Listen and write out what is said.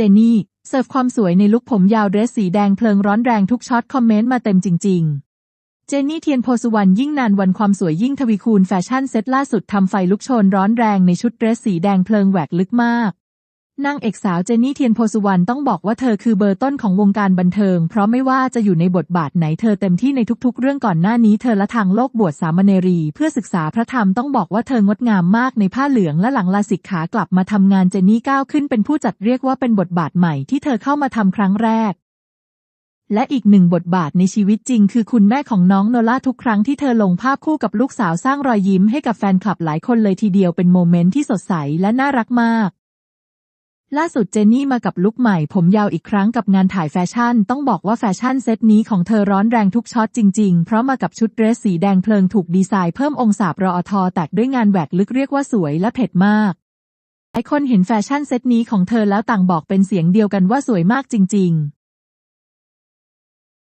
จนนี่ เสิร์ฟความสวยในลุคผมยาวเดรสสีแดงเพลิงร้อนแรงทุกช็อตคอมเมนต์มาเต็มจริงๆเจนนี่เทียนโพสุวรรณยิ่งนานวันความสวยยิ่งทวีคูณแฟชั่นเซ็ตล่าสุดทำไฟลุกโชนร้อนแรงในชุดเดรสสีแดงเพลิงแหวกลึกมาก นางเอกสาวเจนนี่เทียนโพสุวรรณต้องบอกว่าเธอคือเบอร์ต้นของวงการบันเทิง เพราะไม่ว่าจะอยู่ในบทบาทไหนเธอเต็มที่ในทุกๆ เรื่องก่อนหน้านี้เธอละทางโลกบวชสามเณรี เพื่อศึกษาพระธรรมต้องบอกว่าเธองดงามมากในผ้าเหลืองและหลังลาสิกขากลับมาทำงานเจนนี่ก้าวขึ้นเป็นผู้จัดเรียกว่าเป็นบทบาทใหม่ที่เธอเข้ามาทำครั้งแรกและอีกหนึ่งบทบาทในชีวิตจริงคือคุณแม่ของน้องโนล่าทุกครั้งที่เธอลงภาพคู่กับลูกสาวสร้างรอยยิ้มให้กับแฟนคลับหลายคนเลยทีเดียวเป็นโมเมนต์ที่สดใสและน่ารักมาก ล่าสุดเจนนี่มากับลุคใหม่ ผมยาวอีกครั้งกับงานถ่ายแฟชั่น ต้องบอกว่าแฟชั่นเซตนี้ของเธอร้อนแรงทุกช็อตจริง ๆ เพราะมากับชุดเดรสสีแดงเพลิงถูกดีไซน์เพิ่มองศาบรอทอแตกด้วยงานแหวกลึกเรียกว่าสวยและเผ็ดมากหลายคนเห็นแฟชั่นเซตนี้ของเธอแล้วต่างบอกเป็นเสียงเดียวกันว่าสวยมากจริง ๆ